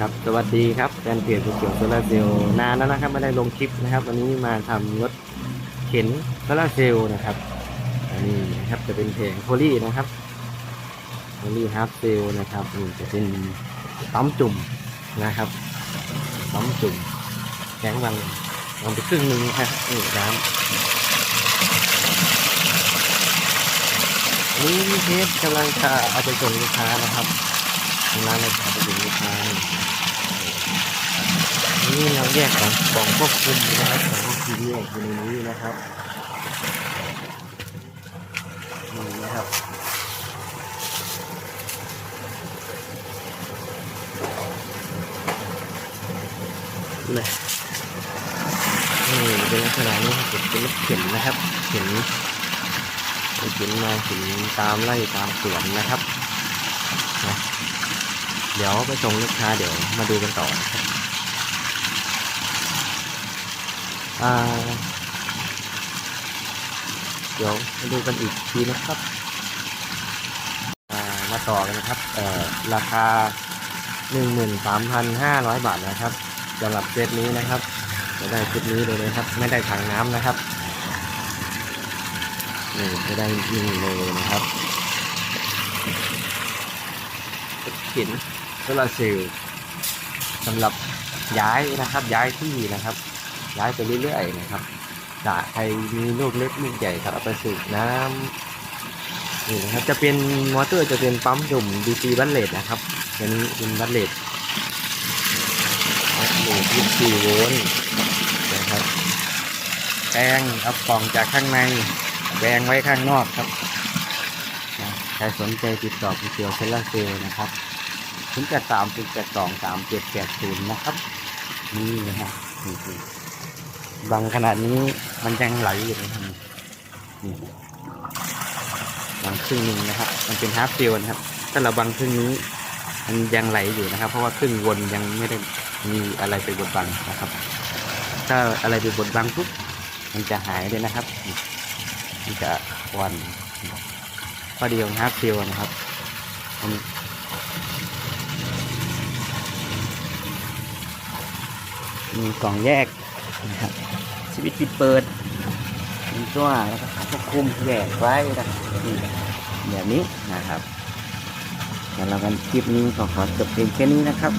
ครับสวัสดีครับแฟนเพจก๋วยเตี๋ยวโซลาร์เซลล์นานแล้วนะครับไม่ได้ลงคลิปนะครับ วันนี้มาทำรถเข็นโซลาร์เซลล์นะครับอันนี้นะครับจะเป็นเพลงโพลีนะครับโพลีฮาร์ฟเซลล์นะครับนี่จะเป็นปั๊มจุ่มนะครับปั๊มจุ่มแข็งวังลงไปครึ่งหนึงครับนี่น้ำนี่เพชรกำลังจะเอาไปส่งลูกค้านะครับทางร้านเราจะเอาไปส่งลูกค้านี่เรา แยกของกล่องควบคุมนะครับของควบคุมแยกอยู่ในนี้นะครับนี่นะครับเลยนี่เป็นลักษณะนี้ครับเป็นเข็นนะครับเข็นเข็นมาเข็นตามไล่ตามสวนนะครับนะเดี๋ยวไปส่งลูกค้าเดี๋ยวมาดูกันต่อนะครับ อ่า เดี๋ยวมาดูกันอีกทีนะครับามาต่อกันนะครับเอ่อราคา 13,500 บาทนะครับสำหรับเซตนี้นะครับจะได้เซตนี้เลยนะครับ ไม่ได้ถังน้ำนะครับนี่จะได้ยิงเลยนะครับเข็นโซลาร์เซลล์สำหรับย้ายนะครับย้ายที่นะครับ ย้ายไปเรื่อยๆนะครับจะใครมีลูกเล็กลูกใหญ่ครับเอาไปสูบน้ำนี่นะครับจะเป็นมอเตอร์จะเป็นปั๊มจุ่ม DC บัลเลตนะครับตัวนี้เป็นบัลเลตโหลด24โวลต์นะครับแปลงเอากล่องจากข้างในแปลงไว้ข้างนอกครับใครสนใจติดต่อคุณเซียวเซลาเซลนะครับ0 8 3 0 8 2 3 7 8 0นะครับนี่นะครับนี่คือ บางขนาดนี้มันยังไหลอยู่นะครับนี่บางครึ่งหนึ่งนะครับ มันเป็นฮาร์ฟฟิลนะครับ ถ้าเราบางครึ่งนี้ มันยังไหลอยู่นะครับ เพราะว่าครึ่งวนยังไม่ได้มีอะไรไปบดบังนะครับ ถ้าอะไรไปบดบังปุ๊บมันจะหายเลยนะครับมันจะควันข้อเดียวฮาร์ฟฟิลนะครับมันมีกล่องแยก นะครับสวิตปิดเปิดมีตัวแล้วก็ควบคุมแยกไว้นะครับแบบนี้นะครับแล้วเรากันคลิปนี้ก็ขอจบเพียงแค่นี้นะครับ